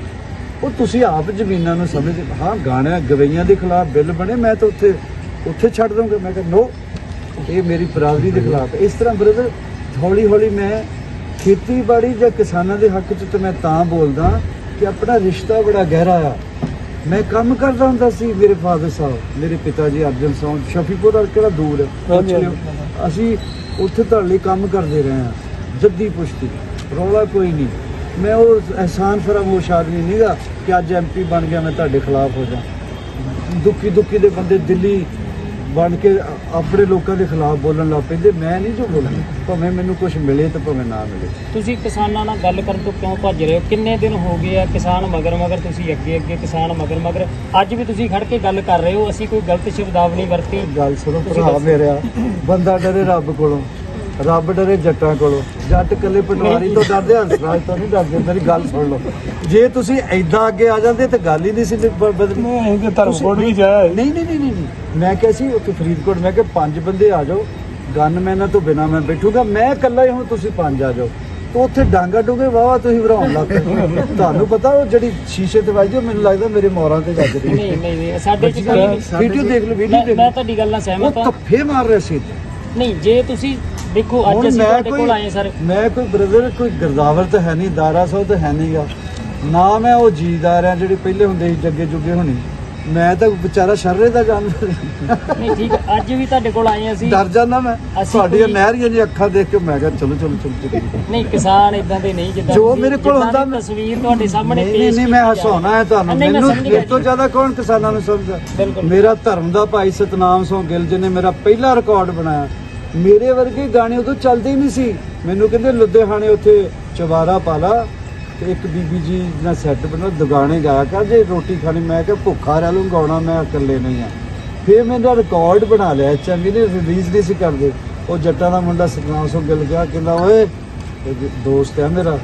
ਉਹ ਤੁਸੀਂ ਆਪ ਜ਼ਮੀਨਾਂ ਨੂੰ ਸਮਝ ਹਾਂ ਗਾਣਾ ਗਵਈਆਂ ਦੇ ਖਿਲਾਫ ਬਿੱਲ ਬਣੇ, ਮੈਂ ਤਾਂ ਉੱਥੇ ਉੱਥੇ ਛੱਡ ਦੂੰਗਾ ਮੈਂ ਕਿਹਾ, ਨੋ, ਇਹ ਮੇਰੀ ਬਰਾਦਰੀ ਦੇ ਖਿਲਾਫ ਇਸ ਤਰ੍ਹਾਂ ਬ੍ਰਦਰ ਹੌਲੀ ਹੌਲੀ ਮੈਂ ਖੇਤੀਬਾੜੀ ਜਾਂ ਕਿਸਾਨਾਂ ਦੇ ਹੱਕ 'ਚ ਤਾਂ ਮੈਂ ਤਾਂ ਬੋਲਦਾ ਕਿ ਆਪਣਾ ਰਿਸ਼ਤਾ ਬੜਾ ਗਹਿਰਾ ਆ। ਮੈਂ ਕੰਮ ਕਰਦਾ ਹੁੰਦਾ ਸੀ, ਮੇਰੇ ਫਾਦਰ ਸਾਹਿਬ, ਮੇਰੇ ਪਿਤਾ ਜੀ ਅਰਜਨ ਸਾਹਿਬ ਸ਼ਫੀਪੁਰ ਦਾ ਕਿਹੜਾ ਦੂਰ ਹੈ। ਅਸੀਂ ਉੱਥੇ ਤੁਹਾਡੇ ਲਈ ਕੰਮ ਕਰਦੇ ਰਹੇ ਹਾਂ, ਜੱਦੀ ਪੁਸ਼ਤੀ, ਰੌਲਾ ਕੋਈ ਨਹੀਂ। ਮੈਂ ਉਹ ਅਹਿਸਾਨ ਫਰਾਮੋਸ਼ ਆਦਮੀ ਨਹੀਂਗਾ ਕਿ ਅੱਜ ਐਮਪੀ ਬਣ ਗਿਆ ਮੈਂ ਤੁਹਾਡੇ ਖਿਲਾਫ ਹੋ ਜਾ ਦੁੱਖੀ ਦੁੱਖੀ ਦੇ ਬੰਦੇ ਦਿੱਲੀ ਬਣ ਕੇ ਆਪਣੇ ਲੋਕਾਂ ਦੇ ਖਿਲਾਫ ਬੋਲਣ ਲੱਗ ਪੈਂਦੇ। ਮੈਂ ਨਹੀਂ ਜੋ ਬੋਲਣਾ ਭਾਵੇਂ ਮੈਨੂੰ ਕੁਝ ਮਿਲੇ ਤੇ ਭਾਵੇਂ ਨਾ ਮਿਲੇ। ਤੁਸੀਂ ਕਿਸਾਨਾਂ ਨਾਲ ਗੱਲ ਕਰਨ ਤੋਂ ਕਿਉਂ ਭੱਜ ਰਹੇ ਹੋ? ਕਿੰਨੇ ਦਿਨ ਹੋ ਗਏ ਆ ਕਿਸਾਨ ਮਗਰ ਮਗਰ ਤੁਸੀਂ ਅੱਗੇ ਅੱਗੇ ਕਿਸਾਨ ਮਗਰ ਮਗਰ? ਅੱਜ ਵੀ ਤੁਸੀਂ ਖੜ ਕੇ ਗੱਲ ਕਰ ਰਹੇ ਹੋ ਅਸੀਂ ਕੋਈ ਗਲਤ ਸ਼ਬਦਾਵਲੀ ਵਰਤੀ। ਗੱਲ ਸੁਣੋ ਭਰਾ। ਮੇਰਿਆ ਬੰਦਾ ਡਰੇ ਰੱਬ ਕੋਲੋਂ। ਰੱਬ ਡਰੇ ਜੱਟਾਂ ਕੋਲੋਂ। ਜੱਟ ਕੱਲੇ ਪਟਵਾਰੀ ਤੋਂ ਡਰਦੇ ਹੰਸਰਾਜ ਤੋਂ ਨਹੀਂ ਡਰਦੇ। ਮੇਰੀ ਗੱਲ ਸੁਣ ਲਓ। ਜੇ ਤੁਸੀਂ ਐਦਾਂ ਅੱਗੇ ਆ ਜਾਂਦੇ ਤੇ ਗੱਲ ਹੀ ਨਹੀਂ ਸੀ ਬਦਲਣੀ ਨਹੀਂ ਤੇ ਧਰਮਕੋਟ ਵੀ ਜਾਏ ਨਹੀਂ ਨਹੀਂ ਨਹੀਂ। ਮੈਂ ਕਿਹਾ ਸੀ ਉੱਥੇ ਫਰੀਦਕੋਟ ਮੈਂ ਕਿਹਾ ਪੰਜ ਬੰਦੇ ਆ ਜਾਓ। ਗਨਮੈਨਾਂ ਤੋਂ ਬਿਨਾ ਮੈਂ ਬੈਠੂਗਾ। ਮੈਂ ਇਕੱਲਾ ਹੀ ਹੁਣ ਤੁਸੀਂ ਪੰਜ ਆ ਜਾਓ। ਤੇ ਉੱਥੇ ਡਾਂਗਾ ਡੂਗੇ ਵਾਵਾ ਤੁਸੀਂ ਭਰਾਉਣ ਲੱਗ ਪਏ। ਤੁਹਾਨੂੰ ਪਤਾ ਉਹ ਜਿਹੜੀ ਸ਼ੀਸ਼ੇ ਤੇ ਵੱਜਦੀ ਉਹ ਮੈਨੂੰ ਲੱਗਦਾ ਮੇਰੇ ਮੋਰਾਂ ਤੇ ਵੱਜ ਰਹੀ ਨਹੀਂ ਨਹੀਂ ਨਹੀਂ ਸਾਡੇ ਚ ਕੋਈ ਨਹੀਂ। ਵੀਡੀਓ ਦੇਖ ਲਓ ਵੀਡੀਓ ਮੈਂ ਦੇਖ ਮੈਂ ਤੁਹਾਡੀ ਗੱਲ ਨਾਲ ਉਹ ਸਹਿਮਤ ਹਾਂ। ਧੱਫੇ ਮਾਰ ਰਹੇ ਸੀ। ਨਹੀਂ ਜੇ ਤੁਸੀਂ ਦੇਖੋ ਅੱਜ ਅਸੀਂ ਤੁਹਾਡੇ ਕੋਲ ਆਏ ਸਰ। ਮੈਂ ਕੋਈ ਬ੍ਰਦਰ ਕੋਈ ਗਰਦਾਵਰ ਤਾਂ ਹੈ ਨਹੀਂ ਦਾਰਾ ਸਾਹਿਬ ਤਾਂ ਹੈ ਨਹੀਂਗਾ। ਨਾ ਮੈਂ ਉਹ ਜੀਦਾਰ ਆ ਜਿਹੜੇ ਪਹਿਲੇ ਹੁੰਦੇ ਸੀ ਜੱਗੇ ਜੁਗੇ ਹੋਣੀ। ਮੈਂ ਤਾਂ ਵਿਚਾਰਾ ਸ਼ਰਰੇ ਦਾ ਜਾਨਵਰ ਨਹੀਂ ਠੀਕ ਅੱਜ ਵੀ ਤੁਹਾਡੇ ਕੋਲ ਆਏ ਅਸੀਂ। ਡਰ ਜਾਂਦਾ ਮੈਂ। ਤੁਹਾਡੀਆਂ ਨਹਿਰੀਆਂ ਜੀ ਅੱਖਾਂ ਦੇਖ ਕੇ ਮੈਂ ਕਿਹਾ ਚਲੋ ਚਲੋ ਚਲੋ ਨਹੀਂ ਕਿਸਾਨ ਇਦਾਂ ਦੇ ਨਹੀਂ ਜਿੱਦਾਂ ਜੋ ਮੇਰੇ ਕੋਲ ਹੁੰਦਾ ਤਸਵੀਰ ਤੁਹਾਡੇ ਸਾਹਮਣੇ ਨਹੀਂ ਨਹੀਂ ਨਹੀਂ ਮੈਂ ਹਸਾਉਣਾ ਹੈ ਤੁਹਾਨੂੰ। ਮੈਨੂੰ ਇਸ ਤੋਂ। ਜ਼ਿਆਦਾ ਕੌਣ ਕਿਸਾਨਾਂ ਨੂੰ ਸਮਝਦਾ। ਮੇਰਾ ਧਰਮ ਦਾ ਭਾਈ ਸਤਨਾਮ ਸਿੰਘ ਗਿੱਲ ਜੀ ਨੇ ਮੇਰਾ ਪਹਿਲਾ ਰਿਕਾਰਡ ਬਣਾਇਆ। ਮੇਰੇ ਵਰਗੇ ਗਾਣੇ ਉਦੋਂ ਚੱਲਦੇ ਹੀ ਨਹੀਂ ਸੀ। ਮੈਨੂੰ ਕਹਿੰਦੇ, ਲੁਧਿਆਣੇ ਉੱਥੇ ਚਵਾਰਾ ਪਾਲਾ ਤੇ ਇੱਕ ਬੀਬੀ ਜੀ ਨਾਲ ਸੈੱਟ ਬਣਾ ਦੁਗਾਣੇ ਗਾਇਆ ਕਰ ਜੇ, ਰੋਟੀ ਖਾਣੀ। ਮੈਂ ਕਿਹਾ, ਭੁੱਖਾ ਰਹਿ ਲੂੰ, ਗਾਉਣਾ ਮੈਂ ਇਕੱਲੇ ਨਹੀਂ ਆ। ਫਿਰ ਮੇਰਾ ਰਿਕਾਰਡ ਬਣਾ ਲਿਆ, ਚੰਗੀ ਨੇ ਰਿਲੀਜ਼ ਨਹੀਂ ਸੀ ਕਰਦੇ। ਉਹ ਜੱਟਾਂ ਦਾ ਮੁੰਡਾ ਸਤਨਾਮ ਸਿੰਘ ਗਿੱਲ ਗਿਆ, ਕਹਿੰਦਾ, ਓਏ ਦੋਸਤ ਹੈ ਮੇਰਾ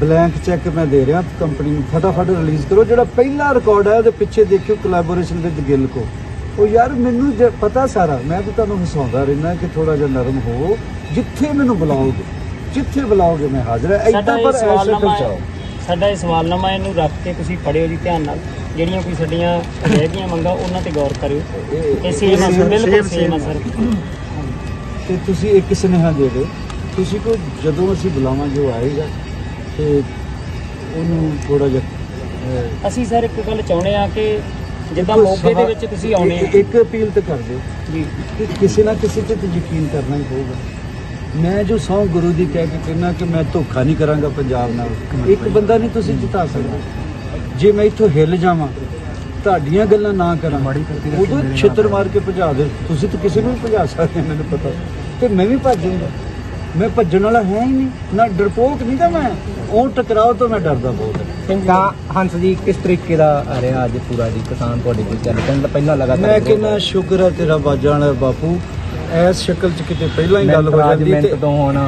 ਬਲੈਂਕ ਚੈੱਕ ਮੈਂ ਦੇ ਰਿਹਾ ਕੰਪਨੀ ਨੂੰ ਫਟਾਫਟ ਰਿਲੀਜ਼ ਕਰੋ। ਜਿਹੜਾ ਪਹਿਲਾ ਰਿਕਾਰਡ ਹੈ ਉਹਦੇ ਪਿੱਛੇ ਦੇਖਿਓ ਕੋਲੈਬੋਰੇਸ਼ਨ ਵਿਦ ਗਿੱਲ ਕੋ। ਉਹ ਯਾਰ ਮੈਨੂੰ ਜ- ਪਤਾ ਸਾਰਾ ਮੈਂ ਵੀ ਤੁਹਾਨੂੰ ਹਸਾਉਂਦਾ ਰਹਿਣਾ ਕਿ ਥੋੜਾ ਜਿਹਾ ਨਰਮ ਹੋ ਜਿੱਥੇ ਮੈਨੂੰ ਬੁਲਾਓਗੇ ਜਿੱਥੇ ਬੁਲਾਓਗੇ ਮੈਂ ਹਾਜ਼ਰ ਹਾਂ। ਸਾਡਾ ਏਦਾਂ ਇਹ ਪਰ ਐਸੇ ਹੈ। ਚਾਓ ਸਾਡਾ ਇਹ ਸਵਾਲਨਾਮਾ ਇਹਨੂੰ ਰੱਖ ਕੇ ਤੁਸੀਂ ਪੜਿਓ ਜੀ ਧਿਆਨ ਨਾਲ। ਜਿਹੜੀਆਂ ਕੋਈ ਸਾਡੀਆਂ ਰਹਿ ਗਈਆਂ ਮੰਗਾਂ ਉਹਨਾਂ ਤੇ ਗੌਰ ਕਰਿਓ। ਇਹ ਸੇਮ ਆ ਸਰ, ਬਿਲਕੁਲ ਸੇਮ ਆ ਸਰ ਤੇ ਤੁਸੀਂ ਇੱਕ ਸੁਨੇਹਾ ਦੇ ਦਿਓ। ਤੁਸੀਂ ਕੋ ਜਦੋਂ ਅਸੀਂ ਬੁਲਾਵਾਂਗੇ ਉਹ ਆਏਗਾ ਤੇ ਉਹਨੂੰ ਥੋੜਾ ਜਿਹਾ ਅਹ, ਅਸੀਂ ਸਰ ਇੱਕ ਗੱਲ ਚਾਹੁੰਦੇ ਆ ਕਿ ਜਿੱਦਾਂ ਮੋਗੇ ਦੇ ਵਿੱਚ ਤੁਸੀਂ ਆਉਣੇ ਇੱਕ- ਆ। ਇੱਕ ਅਪੀਲ ਤੇ ਕਰ ਦਿਓ ਜੀ। ਕਿ ਕਿਸੇ ਨਾ ਕਿਸੇ ਤੇ ਤਾਂ ਯਕੀਨ ਕਰਨਾ ਹੀ ਪਊਗਾ। ਮੈਂ ਜੋ ਸੌ ਗੁਰੂ ਦੀ ਕਹਿ ਕੇ ਕਹਿੰਦਾ ਕਿ ਮੈਂ ਧੋਖਾ ਨਹੀਂ ਕਰਾਂਗਾ ਪੰਜਾਬ ਨਾਲ ਇੱਕ ਬੰਦਾ ਨਹੀਂ ਤੁਸੀਂ ਜਿਤਾ ਸਕਦਾ। ਜੇ ਮੈਂ ਇੱਥੋਂ ਹਿੱਲ ਜਾਵਾਂ ਤੁਹਾਡੀਆਂ ਗੱਲਾਂ ਨਾ ਕਰਾਂ ਉਦੋਂ ਛਿੱਤਰ ਮਾਰ ਕੇ ਭਜਾ ਦੇ ਤੁਸੀਂ ਤਾਂ ਕਿਸੇ ਨੂੰ ਵੀ ਭਜਾ ਸਕਦੇ ਮੈਨੂੰ ਪਤਾ। ਤੇ ਮੈਂ ਵੀ ਭੱਜੂਗਾ ਮੈਂ ਭੱਜਣ ਵਾਲਾ ਹੈ ਹੀ ਨਹੀਂ ਨਾ ਡਰਪੋਕ ਨਹੀਂ ਤਾਂ ਮੈਂ ਉਹ ਟਕਰਾਓ ਤੋਂ ਮੈਂ ਡਰਦਾ ਬਹੁਤ। ਤਾਂ ਹੰਸ ਜੀ ਕਿਸ ਤਰੀਕੇ ਦਾ ਰਿਹਾ ਅੱਜ ਪੂਰਾ ਜੀ ਕਿਸਾਨ ਤੁਹਾਡੇ ਕੋਲ ਚੱਲ ਕਹਿੰਦਾ ਪਹਿਲਾਂ ਲਗਾਤਾਰ ਮੈਂ ਕਹਿੰਦਾ ਸ਼ੁਕਰ ਹੈ ਤੇਰਾ ਬਾਜਾਂ ਵਾਲਾ ਬਾਪੂ ਐਸ ਸ਼ਕਲ ਚ ਕਿਤੇ ਪਹਿਲਾਂ ਹੀ ਗੱਲ ਹੋ ਜਾਂਦੀ ਮਿਹਨਤ ਤੇ ਤੋਂ ਹੁਣ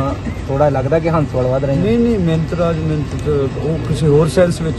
ਥੋੜਾ ਲੱਗਦਾ ਕਿ ਹੰਸ ਵਾਲ ਵੱਧ ਰਹੇ ਨਹੀਂ ਨਹੀਂ ਮਿਹਨਤ ਰਾਜ ਮਿਹਨਤ ਤਾਂ ਉਹ ਕਿਸੇ ਹੋਰ ਸੈਂਸ ਵਿੱਚ